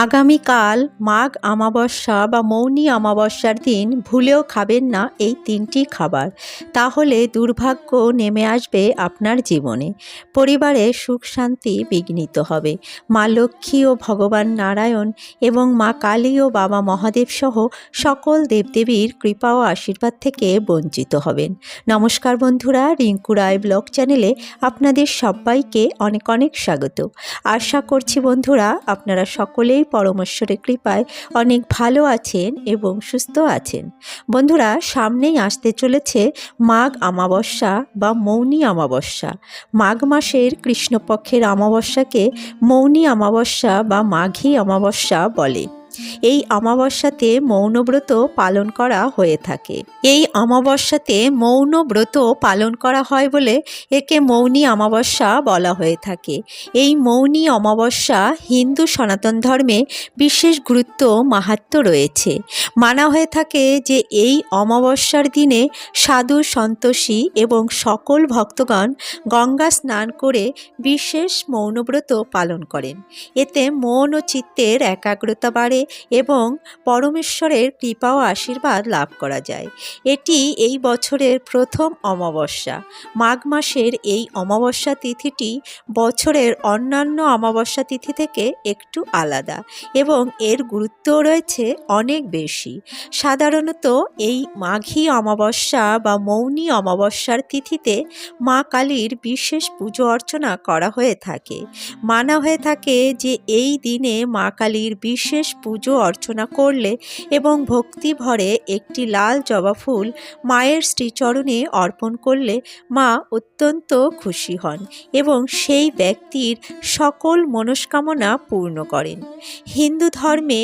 আগামীকাল মাঘ অমাবস্যা বা মৌনী অমাবস্যার দিন ভুলেও খাবেন না এই তিনটি খাবার। তাহলে দুর্ভাগ্য নেমে আসবে আপনার জীবনে। পরিবারে সুখ শান্তি বিঘ্নিত হবে। মা লক্ষ্মী ও ভগবান নারায়ণ এবং মা কালী ও বাবা মহাদেব সহ সকল দেবদেবীর কৃপা ও আশীর্বাদ থেকে বঞ্চিত হবেন। নমস্কার বন্ধুরা, রিঙ্কু রায় ব্লগ চ্যানেলে আপনাদের সবাইকে অনেক অনেক স্বাগত। আশা করছি বন্ধুরা, আপনারা সকলেই পরমেশ্বরের কৃপায় অনেক ভালো আছেন এবং সুস্থ আছেন। বন্ধুরা, সামনেই আসতে চলেছে মাঘ আমাবস্যা বা মৌনী আমাবস্যা মাঘ মাসের কৃষ্ণপক্ষের অমাবস্যাকে মৌনী অমাবস্যা বা মাঘী অমাবস্যা বলে। এই অমাবস্যাতে মৌনব্রত পালন করা হয়ে থাকে। এই অমাবস্যাতে মৌনব্রত পালন করা হয় বলে একে মৌনী অমাবস্যা বলা হয়ে থাকে। এই মৌনী অমাবস্যা হিন্দু সনাতন ধর্মে বিশেষ গুরুত্ব, মাহাত্ম্য রয়েছে। মানা হয়ে থাকে যে এই অমাবস্যার দিনে সাধু সন্তোষী এবং সকল ভক্তগণ গঙ্গা স্নান করে বিশেষ মৌনব্রত পালন করেন। এতে মন ও চিত্তের একাগ্রতা বাড়ে এবং পরমেশ্বরের কৃপা ও আশীর্বাদ লাভ করা যায়। এটি এই বছরের প্রথম অমাবস্যা। মাঘ মাসের এই অমাবস্যা তিথিটি বছরের অন্যান্য অমাবস্যা তিথি থেকে একটু আলাদা এবং এর গুরুত্বও রয়েছে অনেক বেশি। সাধারণত এই মাঘী অমাবস্যা বা মৌনী অমাবস্যার তিথিতে মা কালীর বিশেষ পুজো অর্চনা করা হয়ে থাকে। মানা হয়ে থাকে যে এই দিনে মা কালীর বিশেষ পুজো অর্চনা করলে এবং ভক্তি ভরে একটি লাল জবা ফুল মায়ের শ্রীচরণে অর্পণ করলে মা অত্যন্ত খুশি হন এবং সেই ব্যক্তির সকল মনস্কামনা পূর্ণ করেন। হিন্দু ধর্মে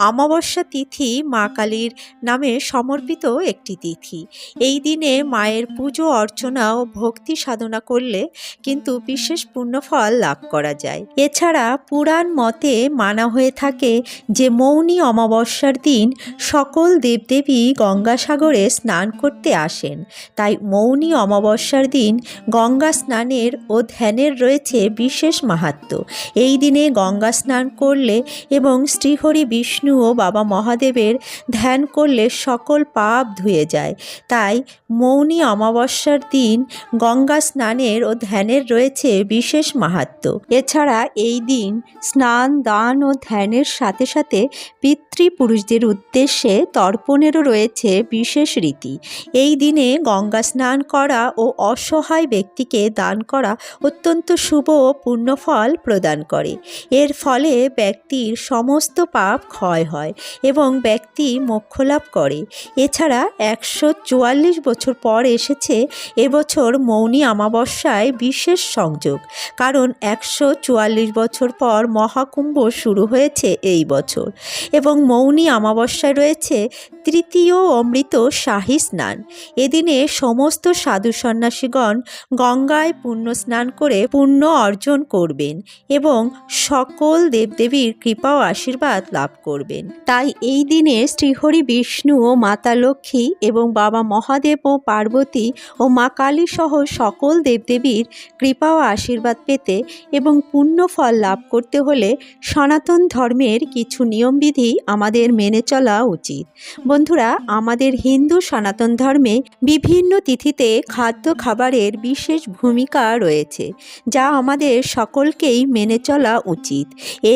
অমাবস্যা তিথি মা কালীর নামে সমর্পিত একটি তিথি। এই দিনে মায়ের পুজো, অর্চনা ও ভক্তি সাধনা করলে কিন্তু বিশেষ পুণ্যফল লাভ করা যায়। এছাড়া পুরাণ মতে মানা হয়ে থাকে যে মৌনী অমাবস্যার দিন সকল দেবদেবী গঙ্গাসাগরে স্নান করতে আসেন। তাই মৌনী অমাবস্যার দিন গঙ্গা স্নানের ও ধ্যানের রয়েছে বিশেষ মাহাত্ম্য। এই দিনে গঙ্গা স্নান করলে এবং শ্রীহরি বিষ্ণু ও বাবা মহাদেবের ধ্যান করলে সকল পাপ ধুয়ে যায়। তাই মৌনী অমাবস্যার দিন গঙ্গা স্নানের ও ধ্যানের রয়েছে বিশেষ মাহাত্ম্য এছাড়া এই দিন স্নান, দান ও ধ্যানের সাথে সাথে পিতৃপুরুষদের উদ্দেশ্যে তর্পণেরও রয়েছে বিশেষ রীতি। এই দিনে গঙ্গা স্নান করা ও অসহায় ব্যক্তিকে দান করা অত্যন্ত শুভ ও পুণ্যফল প্রদান করে। এর ফলে ব্যক্তির সমস্ত পাপ ক্ষয় হয় এবং ব্যক্তি মোক্ষ লাভ করে। এছাড়া একশো চুয়াল্লিশ বছর পর এসেছে এবছর মৌনী অমাবস্যায় বিশেষ সংযোগ, কারণ একশো চুয়াল্লিশ বছর পর মহাকুম্ভ শুরু হয়েছে এই বছর এবং মৌনী অমাবস্যায় রয়েছে তৃতীয় অমৃত শাহী স্নান। এদিনে সমস্ত সাধু সন্ন্যাসীগণ গঙ্গায় পুণ্য স্নান করে পুণ্য অর্জন করবেন এবং সকল দেবদেবীর কৃপা ও আশীর্বাদ লাভ করবেন। তাই এই দিনে শ্রীহরি বিষ্ণু ও মাতা লক্ষ্মী এবং বাবা মহাদেব ও পার্বতী ও মা কালী সহ সকল দেবদেবীর কৃপা ও আশীর্বাদ পেতে এবং পুণ্য ফল লাভ করতে হলে সনাতন ধর্মের কিছু নিয়মবিধি আমাদের মেনে চলা উচিত। বন্ধুরা, আমাদের হিন্দু সনাতন ধর্মে বিভিন্ন তিথিতে খাদ্য খাবারের বিশেষ ভূমিকা রয়েছে, যা আমাদের সকলকেই মেনে চলা উচিত।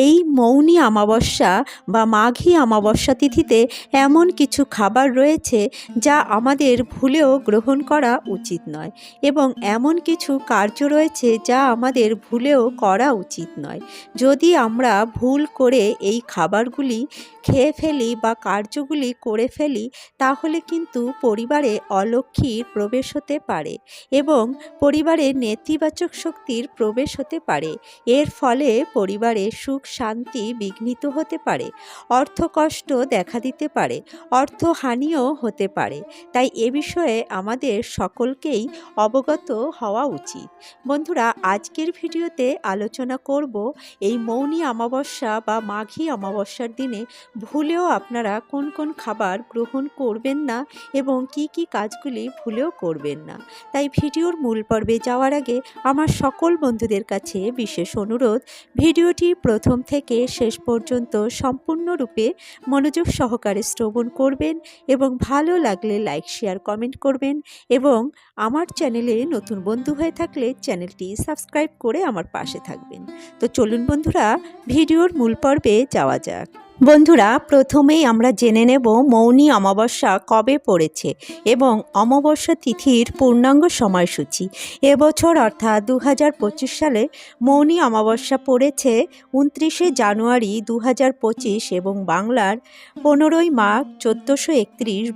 এই মৌনী অমাবস্যা বা মাঘী অমাবস্যা তিথিতে এমন কিছু খাবার রয়েছে, যা আমাদের ভুলেও গ্রহণ করা উচিত নয় এবং এমন কিছু কার্য রয়েছে, যা আমাদের ভুলেও করা উচিত নয়। যদি আমরা ভুল করে এই খাবারগুলি খেয়ে ফেলি বা কার্যগুলি করে ফেলি, তাহলে কিন্তু পরিবারে অলক্ষীর প্রবেশ হতে পারে এবং পরিবারে নেতিবাচক শক্তির প্রবেশ হতে পারে। এর ফলে পরিবারে সুখ, শান্তি বিঘ্নিত হতে পারে অর্থকষ্ট দেখা দিতে পারে অর্থহানিও হতে পারে। তাই এ বিষয়ে আমাদের সকলকেই অবগত হওয়া উচিত। বন্ধুরা, আজকের ভিডিওতে আলোচনা করব এই মৌনী অমাবস্যা বা মাঘী অমাবস্যার দিনে ভুলেও আপনারা কোন কোন খাবার খাবার গ্রহণ করবেন না এবং কি কি কাজগুলি ভুলেও করবেন না। তাই ভিডিওর মূল পর্বে যাওয়ার আগে আমার সকল বন্ধুদের কাছে বিশেষ অনুরোধ, ভিডিওটি প্রথম থেকে শেষ পর্যন্ত সম্পূর্ণরূপে মনোযোগ সহকারে শ্রবণ করবেন এবং ভালো লাগলে লাইক, শেয়ার, কমেন্ট করবেন এবং আমার চ্যানেলে নতুন বন্ধু হয়ে থাকলে চ্যানেলটি সাবস্ক্রাইব করে আমার পাশে থাকবেন। তো চলুন বন্ধুরা, ভিডিওর মূল পর্বে যাওয়া যাক। বন্ধুরা, প্রথমেই আমরা জেনে নেব মৌনী অমাবস্যা কবে পড়েছে এবং অমাবস্যা তিথির পূর্ণাঙ্গ সময়সূচি। এবছর অর্থাৎ দু হাজার পঁচিশ সালে মৌনী অমাবস্যা পড়েছে উনত্রিশে জানুয়ারি দু হাজার পঁচিশ এবং বাংলার পনেরোই মাঘ চোদ্দোশো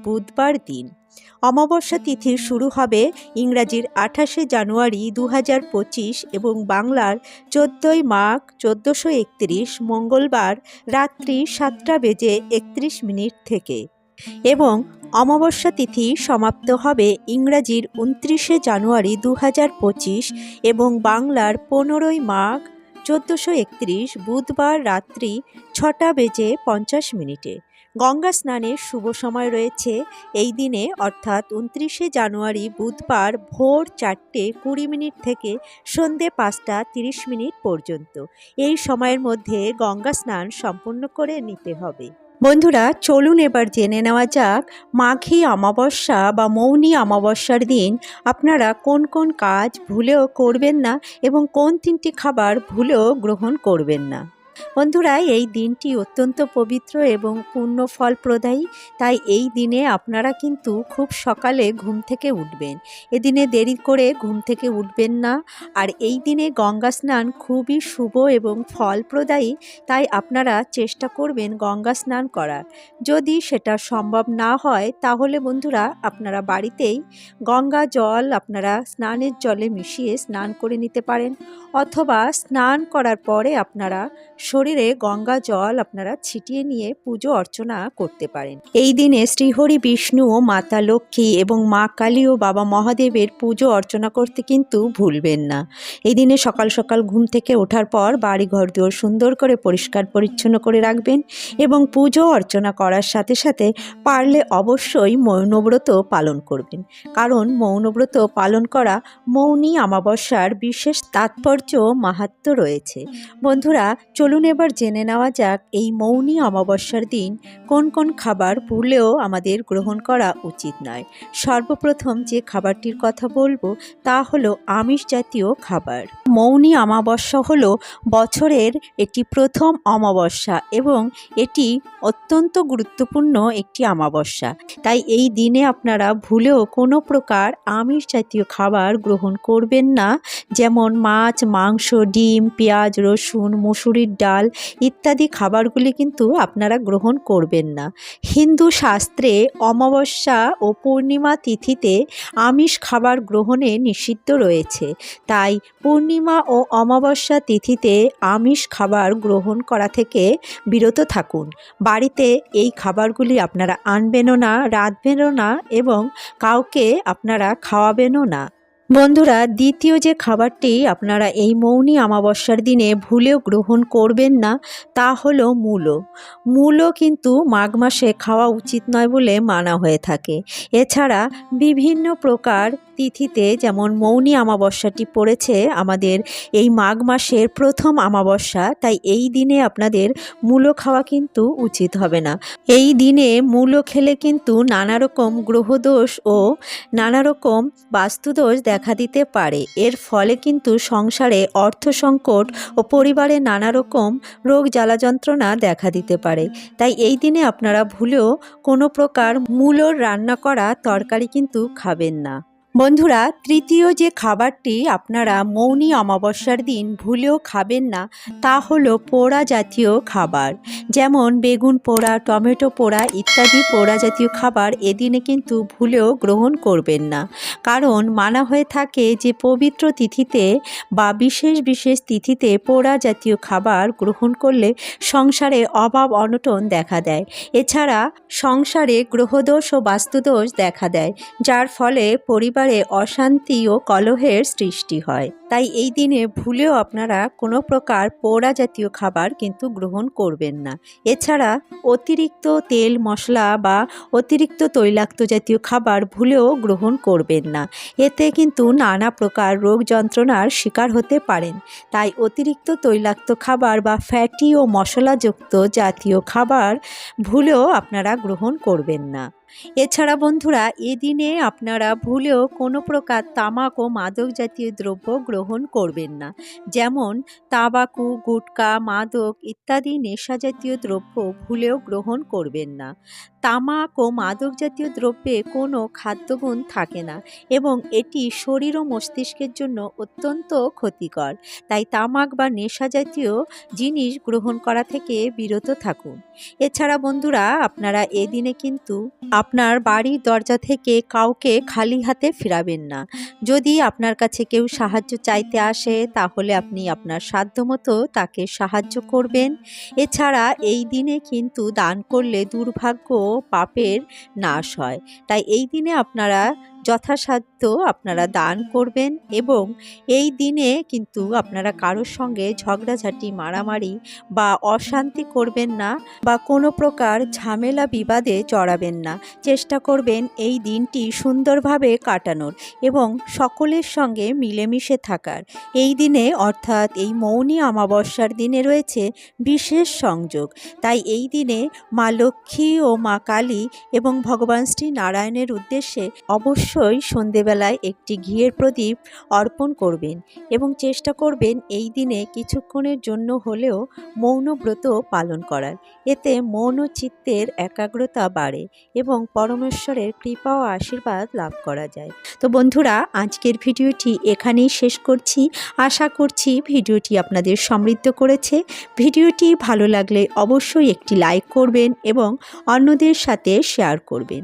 বুধবার দিন। অমাবস্যা তিথি শুরু হবে ইংরাজির আঠাশে জানুয়ারি দু হাজার পঁচিশ এবং বাংলার চোদ্দোই মাঘ চোদ্দোশো একত্রিশ মঙ্গলবার রাত্রি সাতটা বেজে একত্রিশ মিনিট থেকে। এবং অমাবস্যা তিথি সমাপ্ত হবে ইংরাজির উনত্রিশে জানুয়ারি দু হাজার পঁচিশ এবং বাংলার পনেরোই মাঘ চোদ্দোশো একত্রিশ বুধবার রাত্রি ছটা বেজে পঞ্চাশ মিনিটে। গঙ্গা স্নানের শুভ সময় রয়েছে। এই দিনে, অর্থাৎ উনত্রিশে জানুয়ারি বুধবার ভোর চারটে কুড়ি মিনিট থেকে সন্ধে পাঁচটা তিরিশ মিনিট পর্যন্ত। এই সময়ের মধ্যে গঙ্গা স্নান সম্পূর্ণ করে নিতে হবে। বন্ধুরা, চলুন এবার জেনে নেওয়া যাক, মাঘী অমাবস্যা বা মৌনী অমাবস্যার দিন আপনারা কোন কোন কাজ ভুলেও করবেন না এবং কোন তিনটি খাবার ভুলেও গ্রহণ করবেন না। বন্ধুরা, এই দিনটি অত্যন্ত পবিত্র এবং পূর্ণ ফলপ্রদায়ী। তাই এই দিনে আপনারা কিন্তু খুব সকালে ঘুম থেকে উঠবেন। এদিনে দেরি করে ঘুম থেকে উঠবেন না। আর এই দিনে গঙ্গা স্নান খুবই শুভ এবং ফলপ্রদায়ী, তাই আপনারা চেষ্টা করবেন গঙ্গা স্নান করার। যদি সেটা সম্ভব না হয়, তাহলে বন্ধুরা, আপনারা বাড়িতেই গঙ্গা জল আপনারা স্নানের জলে মিশিয়ে স্নান করে নিতে পারেন। অথবা স্নান করার পরে আপনারা শরীরে গঙ্গা জল আপনারা ছিটিয়ে নিয়ে পুজো অর্চনা করতে পারেন। এই দিনে শ্রীহরি বিষ্ণু ও মাতা লক্ষ্মী এবং মা কালী ও বাবা মহাদেবের পুজো অর্চনা করতে কিন্তু ভুলবেন না। এই দিনে সকাল সকাল ঘুম থেকে ওঠার পর বাড়ি ঘর দুয়ার সুন্দর করে পরিষ্কার পরিচ্ছন্ন করে রাখবেন এবং পুজো অর্চনা করার সাথে সাথে পারলে অবশ্যই মৌনব্রত পালন করবেন। কারণ মৌনব্রত পালন করা মৌনী অমাবস্যার বিশেষ তাৎপর্য মাহাত্ম রয়েছে। বন্ধুরা, চলুন এবার জেনে নেওয়া যাক এই মৌনী অমাবস্যার দিন কোন কোন খাবার ভুলেও আমাদের গ্রহণ করা উচিত নয়। সর্বপ্রথম যে খাবারটির কথা বলব তা হলো আমিষ জাতীয় খাবার। মৌনী অমাবস্যা হল বছরের একটি প্রথম অমাবস্যা এবং এটি অত্যন্ত গুরুত্বপূর্ণ একটি অমাবস্যা। তাই এই দিনে আপনারা ভুলেও কোনো প্রকার আমিষ জাতীয় খাবার গ্রহণ করবেন না। যেমন মাছ, মাংস, ডিম, পেঁয়াজ, রসুন, মুসুরির ডাল ইত্যাদি খাবারগুলি কিন্তু আপনারা গ্রহণ করবেন না। হিন্দু শাস্ত্রে অমাবস্যা ও পূর্ণিমা তিথিতে আমিষ খাবার গ্রহণে নিষিদ্ধ রয়েছে। তাই পূর্ণিমা ও অমাবস্যা তিথিতে আমিষ খাবার গ্রহণ করা থেকে বিরত থাকুন। বাড়িতে এই খাবারগুলি আপনারা আনবেনও না, রাঁধবেনও না এবং কাউকে আপনারা খাওয়াবেনও না। বন্ধুরা, দ্বিতীয় যে খাবারটি আপনারা এই মৌনী অমাবস্যার দিনে ভুলেও গ্রহণ করবেন না, তা হলো মূলো। মূলো কিন্তু মাঘ মাসে খাওয়া উচিত নয় বলে মানা হয়ে থাকে। এছাড়া বিভিন্ন প্রকার তিথিতে যেমন মৌনী অমাবস্যাটি পড়েছে আমাদের এই মাঘ মাসের প্রথম অমাবস্যা, তাই এই দিনে আপনাদের মূলো খাওয়া কিন্তু উচিত হবে না। এই দিনে মূলো খেলে কিন্তু নানা রকম গ্রহদোষ ও নানা রকম বাস্তুদোষ দেখা দিতে পারে। এর ফলে কিন্তু সংসারে অর্থ সংকট ও পরিবারে নানা রকম রোগ জ্বালা যন্ত্রণা দেখা দিতে পারে। তাই এই দিনে আপনারা ভুলেও কোনো প্রকার মূলর রান্না করা তরকারি কিন্তু খাবেন না। বন্ধুরা, তৃতীয় যে খাবারটি আপনারা মৌনি অমাবস্যার দিন ভুলেও খাবেন না, তা হলো পোড়া জাতীয় খাবার। যেমন বেগুন পোড়া, টমেটো পোড়া ইত্যাদি পোড়া জাতীয় খাবার এদিনে কিন্তু ভুলেও গ্রহণ করবেন না। কারণ মানা হয়ে থাকে যে পবিত্র তিথিতে বা বিশেষ বিশেষ তিথিতে পোড়া জাতীয় খাবার গ্রহণ করলে সংসারে অভাব অনটন দেখা দেয়। এছাড়া সংসারে গ্রহদোষ ও বাস্তুদোষ দেখা দেয়, যার ফলে পরিবারে অশান্তি ও কলহের সৃষ্টি হয়। তাই এই দিনে ভুলেও আপনারা কোনো প্রকার পোড়া জাতীয় খাবার কিন্তু গ্রহণ করবেন না। এছাড়া অতিরিক্ত তেল, মশলা বা অতিরিক্ত তৈলাক্ত জাতীয় খাবার ভুলেও গ্রহণ করবেন না। এতে কিন্তু নানা প্রকার রোগ যন্ত্রণার শিকার হতে পারেন। তাই অতিরিক্ত তৈলাক্ত খাবার বা ফ্যাটি ও মশলাযুক্ত জাতীয় খাবার ভুলেও আপনারা গ্রহণ করবেন না। এছাড়া বন্ধুরা, এদিনে আপনারা ভুলেও কোনো প্রকার তামাক ও মাদক জাতীয় দ্রব্য গ্রহণ করবেন না। যেমন তাবাকু, গুটকা, মাদক ইত্যাদি নেশা জাতীয় দ্রব্য ভুলেও গ্রহণ করবেন না। তামাক ও মাদক জাতীয় দ্রব্যে কোনো খাদ্যগুণ থাকে না এবং এটি শরীর ও মস্তিষ্কের জন্য অত্যন্ত ক্ষতিকর। তাই তামাক বা নেশা জাতীয় জিনিস গ্রহণ করা থেকে বিরত থাকুন। এছাড়া বন্ধুরা, আপনারা এদিনে কিন্তু আপনার বাড়ির দরজা থেকে কাউকে খালি হাতে ফেরাবেন না। যদি আপনার কাছে কেউ সাহায্য চাইতে আসে, তাহলে আপনি আপনার সাধ্যমতো তাকে সাহায্য করবেন। এছাড়া এই দিনে কিন্তু দান করলে দুর্ভাগ্য পাপের নাশ হয়। তাই এই দিনে আপনারা যথাসাধ্য আপনারা দান করবেন এবং এই দিনে কিন্তু আপনারা কারোর সঙ্গে ঝগড়াঝাটি, মারামারি বা অশান্তি করবেন না বা কোনো প্রকার ঝামেলা বিবাদে জড়াবেন না। চেষ্টা করবেন এই দিনটি সুন্দরভাবে কাটানোর এবং সকলের সঙ্গে মিলেমিশে থাকার। এই দিনে অর্থাৎ এই মৌনী অমাবস্যার দিনে রয়েছে বিশেষ সংযোগ। তাই এই দিনে মা লক্ষ্মী ও মা কালী এবং ভগবান শ্রী নারায়ণের উদ্দেশ্যে অবশ্যই সন্ধেবেলায় একটি ঘিয়ের প্রদীপ অর্পণ করবেন এবং চেষ্টা করবেন এই দিনে কিছুক্ষণের জন্য হলেও মৌন ব্রত পালন করার। এতে মৌন চিত্তের একাগ্রতা বাড়ে এবং পরমেশ্বরের কৃপা ও আশীর্বাদ লাভ করা যায়। তো বন্ধুরা, আজকের ভিডিওটি এখানেই শেষ করছি। আশা করছি ভিডিওটি আপনাদের সমৃদ্ধ করেছে। ভিডিওটি ভালো লাগলে অবশ্যই একটি লাইক করবেন এবং অন্যদের সাথে শেয়ার করবেন।